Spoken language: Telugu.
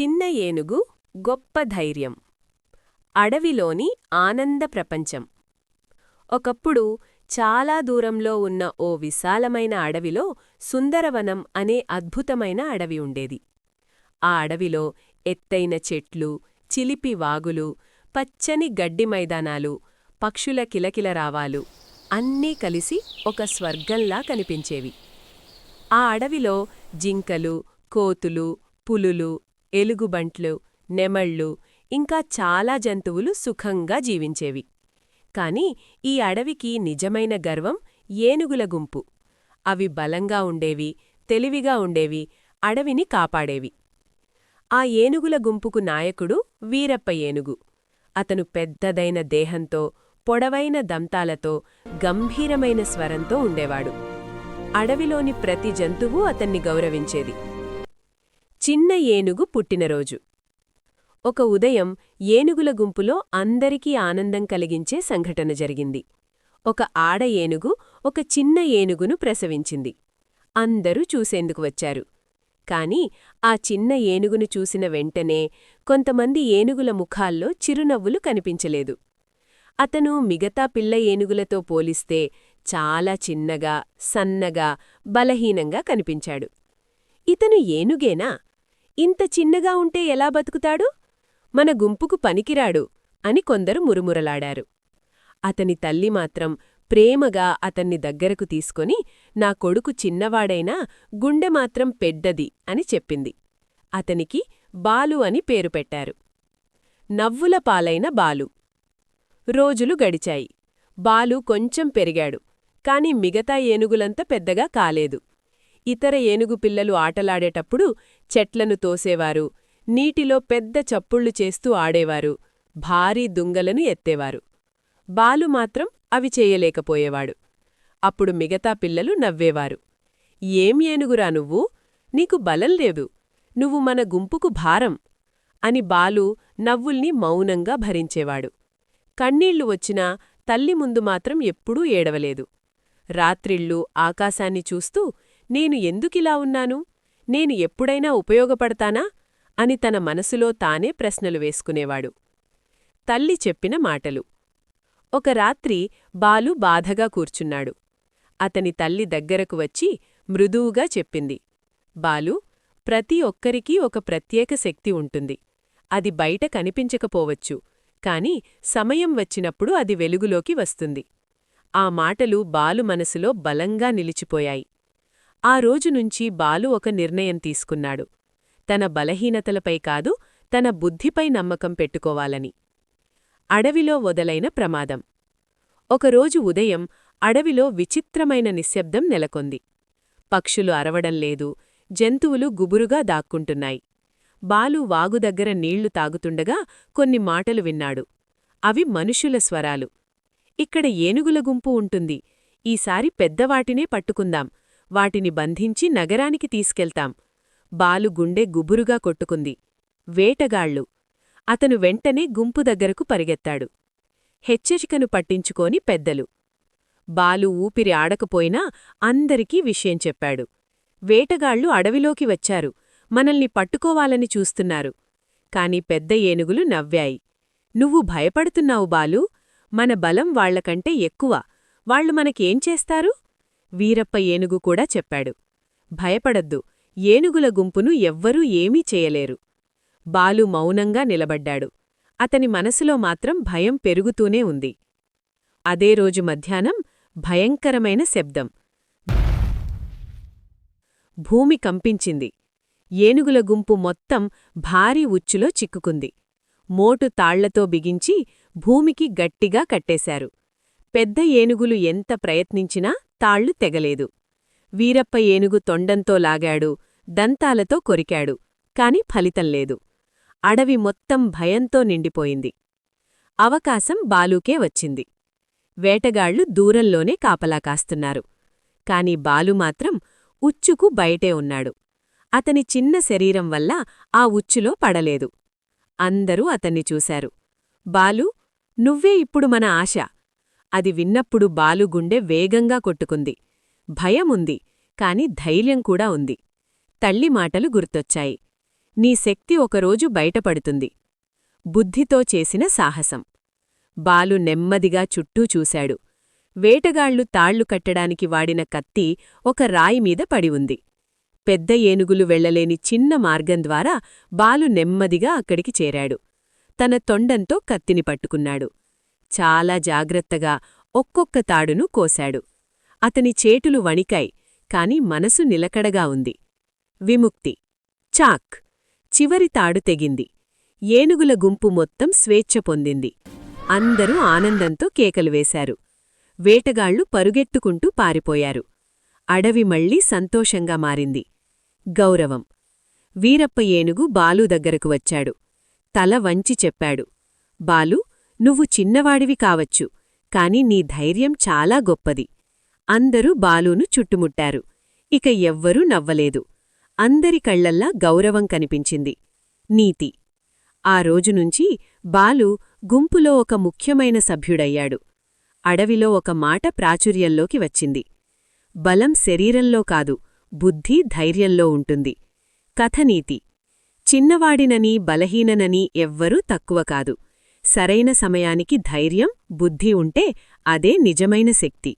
చిన్న ఏనుగు గొప్ప ధైర్యం. అడవిలోని ఆనంద ప్రపంచం. ఒకప్పుడు చాలా దూరంలో ఉన్న ఓ విశాలమైన అడవిలో సుందరవనం అనే అద్భుతమైన అడవి ఉండేది. ఆ అడవిలో ఎత్తైన చెట్లు చిలిపి వాగులు పచ్చని గడ్డి మైదానాలు పక్షుల కిలకిలరావాలు అన్నీ కలిసి ఒక స్వర్గంలా కనిపించేవి. ఆ అడవిలో జింకలు కోతులు పులులు ఎలుగుబంట్లు నెమళ్ళు ఇంకా చాలా జంతువులు సుఖంగా జీవించేవి. కాని ఈ అడవికి నిజమైన గర్వం ఏనుగుల గుంపు. అవి బలంగా ఉండేవి తెలివిగా ఉండేవి అడవిని కాపాడేవి. ఆ ఏనుగుల గుంపుకు నాయకుడు వీరప్ప ఏనుగు. అతను పెద్దదైన దేహంతో పొడవైన దంతాలతో గంభీరమైన స్వరంతో ఉండేవాడు. అడవిలోని ప్రతి జంతువు అతన్ని గౌరవించేది. చిన్న ఏనుగు పుట్టినరోజు. ఒక ఉదయం ఏనుగుల గుంపులో అందరికీ ఆనందం కలిగించే సంఘటన జరిగింది. ఒక ఆడ ఏనుగు ఒక చిన్న ఏనుగును ప్రసవించింది. అందరూ చూసేందుకు వచ్చారు. కాని ఆ చిన్న ఏనుగును చూసిన వెంటనే కొంతమంది ఏనుగుల ముఖాల్లో చిరునవ్వులు కనిపించలేదు. అతను మిగతా పిల్ల ఏనుగులతో పోలిస్తే చాలా చిన్నగా సన్నగా బలహీనంగా కనిపించాడు. ఇతను ఏనుగేనా? ఇంత చిన్నగా ఉంటే ఎలా బతుకుతాడు? మన గుంపుకు పనికిరాడు అని కొందరు మురుమురలాడారు. అతని తల్లి మాత్రం ప్రేమగా అతన్ని దగ్గరకు తీసుకొని నా కొడుకు చిన్నవాడైనా గుండె మాత్రం పెద్దది అని చెప్పింది. అతనికి బాలు అని పేరు పెట్టారు. నవ్వుల పాలైన బాలు. రోజులు గడిచాయి. బాలు కొంచెం పెరిగాడు. కాని మిగతా ఏనుగులంత పెద్దగా కాలేదు. ఇతర ఏనుగు పిల్లలు ఆటలాడేటప్పుడు చెట్లను తోసేవారు. నీటిలో పెద్ద చప్పుళ్ళు చేస్తూ ఆడేవారు. భారీ దుంగలను ఎత్తేవారు. బాలు మాత్రం అవి చేయలేకపోయేవాడు. అప్పుడు మిగతా పిల్లలు నవ్వేవారు. ఏం ఏనుగురా నువ్వు? నీకు బలం లేదు. నువ్వు మన గుంపుకు భారం అని బాలు నవ్వుల్ని మౌనంగా భరించేవాడు. కన్నీళ్ళు వచ్చినా తల్లి ముందు మాత్రం ఎప్పుడూ ఏడవలేదు. రాత్రిళ్ళు ఆకాశాన్ని చూస్తూ నేను ఎందుకిలా ఉన్నాను? నేను ఎప్పుడైనా ఉపయోగపడతానా? అని తన మనసులో తానే ప్రశ్నలు వేసుకునేవాడు. తల్లి చెప్పిన మాటలు. ఒక రాత్రి బాలు బాధగా కూర్చున్నాడు. అతని తల్లి దగ్గరకు వచ్చి మృదువుగా చెప్పింది. బాలు ప్రతి ఒక్కరికీ ఒక ప్రత్యేక శక్తి ఉంటుంది. అది బయట కనిపించకపోవచ్చు కాని సమయం వచ్చినప్పుడు అది వెలుగులోకి వస్తుంది. ఆ మాటలు బాలు మనసులో బలంగా నిలిచిపోయాయి. ఆ రోజునుంచి బాలు ఒక నిర్ణయం తీసుకున్నాడు. తన బలహీనతలపై కాదు తన బుద్ధిపై నమ్మకం పెట్టుకోవాలని. అడవిలో వదలైన ప్రమాదం. ఒకరోజు ఉదయం అడవిలో విచిత్రమైన నిశ్శబ్దం నెలకొంది. పక్షులు అరవడం లేదు జంతువులు గుబురుగా దాక్కుంటున్నాయి. బాలు వాగు దగ్గర నీళ్ళు తాగుతుండగా కొన్ని మాటలు విన్నాడు. అవి మనుషుల స్వరాలు. ఇక్కడ ఏనుగుల గుంపు ఉంటుంది. ఈసారి పెద్దవాటినే పట్టుకుందాం వాటిని బంధించి నగరానికి తీసుకెళ్తాం. బాలు గుండె గుబురుగా కొట్టుకుంది. వేటగాళ్ళు. అతను వెంటనే గుంపు దగ్గరకు పరిగెత్తాడు. హెచ్చరికను పట్టించుకోని పెద్దలు. బాలు ఊపిరి ఆడకపోయినా అందరికీ విషయం చెప్పాడు. వేటగాళ్ళు అడవిలోకి వచ్చారు. మనల్ని పట్టుకోవాలని చూస్తున్నారు. కాని పెద్ద ఏనుగులు నవ్వాయి. నువ్వు భయపడుతున్నావు బాలు. మన బలం వాళ్ళకంటే ఎక్కువ. వాళ్ళు మనకేం చేస్తారు? వీరప్ప ఏనుగు కూడా చెప్పాడు. భయపడద్దు ఏనుగుల గుంపును ఎవ్వరూ ఏమీ చేయలేరు. బాలు మౌనంగా నిలబడ్డాడు. అతని మనసులో మాత్రం భయం పెరుగుతూనే ఉంది. అదే రోజు మధ్యాహ్నం భయంకరమైన శబ్దం. భూమి కంపించింది. ఏనుగుల గుంపు మొత్తం భారీ ఉచ్చులో చిక్కుకుంది. మోటు తాళ్ళతో బిగించి భూమికి గట్టిగా కట్టేశారు. పెద్ద ఏనుగులు ఎంత ప్రయత్నించినా తాళ్ళు తెగలేదు. వీరప్ప ఏనుగు తొండంతో లాగాడు దంతాలతో కొరికాడు కాని ఫలితంలేదు అడవి మొత్తం భయంతో నిండిపోయింది. అవకాశం బాలూకే వచ్చింది. వేటగాళ్ళు దూరంలోనే కాపలా కాస్తున్నారు. కాని బాలు మాత్రం ఉచ్చుకు బయటే ఉన్నాడు. అతని చిన్న శరీరం వల్ల ఆ ఉచ్చులో పడలేదు. అందరూ అతన్ని చూశారు. బాలు నువ్వే ఇప్పుడు మన ఆశ. అది విన్నప్పుడు బాలుగుండె వేగంగా కొట్టుకుంది. భయముంది కాని ధైర్యం కూడా ఉంది. తల్లి మాటలు గుర్తొచ్చాయి. నీ శక్తి ఒకరోజు బయటపడుతుంది. బుద్ధితో చేసిన సాహసం. బాలు నెమ్మదిగా చుట్టూ చూశాడు. వేటగాళ్ళు తాళ్ళు కట్టడానికి వాడిన కత్తి ఒక రాయిమీద పడివుంది పడి ఉంది. పెద్ద ఏనుగులు వెళ్ళలేని చిన్న మార్గం ద్వారా బాలు నెమ్మదిగా అక్కడికి చేరాడు. తన తొండంతో కత్తిని పట్టుకున్నాడు. చాలా జాగ్రత్తగా ఒక్కొక్క తాడును కోశాడు. అతని చేటులు వణికాయి కాని మనసు నిలకడగా ఉంది. విముక్తి. చాక్. చివరి తాడు తెగింది. ఏనుగుల గుంపు మొత్తం స్వేచ్ఛ పొందింది. అందరూ ఆనందంతో కేకలు వేశారు. వేటగాళ్ళు పరుగెట్టుకుంటూ పారిపోయారు. అడవి మళ్ళీ సంతోషంగా మారింది. గౌరవం. వీరప్ప ఏనుగు బాలు దగ్గరకు వచ్చాడు. తల వంచి చెప్పాడు. బాలు నువ్వు చిన్నవాడివి కావచ్చు కాని నీ ధైర్యం చాలా గొప్పది. అందరూ బాలును చుట్టుముట్టారు. ఇక ఎవ్వరూ నవ్వలేదు. అందరి కళ్ళల్లా గౌరవం కనిపించింది. నీతి. ఆ రోజునుంచి బాలు గుంపులో ఒక ముఖ్యమైన సభ్యుడయ్యాడు. అడవిలో ఒక మాట ప్రాచుర్యంలోకి వచ్చింది. బలం శరీరంలో కాదు బుద్ధి ధైర్యంలో ఉంటుంది. కథనీతి. చిన్నవాడినని బలహీననని ఎవ్వరూ తక్కువ కాదు. సరైన సమయానికి ధైర్యం బుద్ధి ఉంటే అదే నిజమైన శక్తి.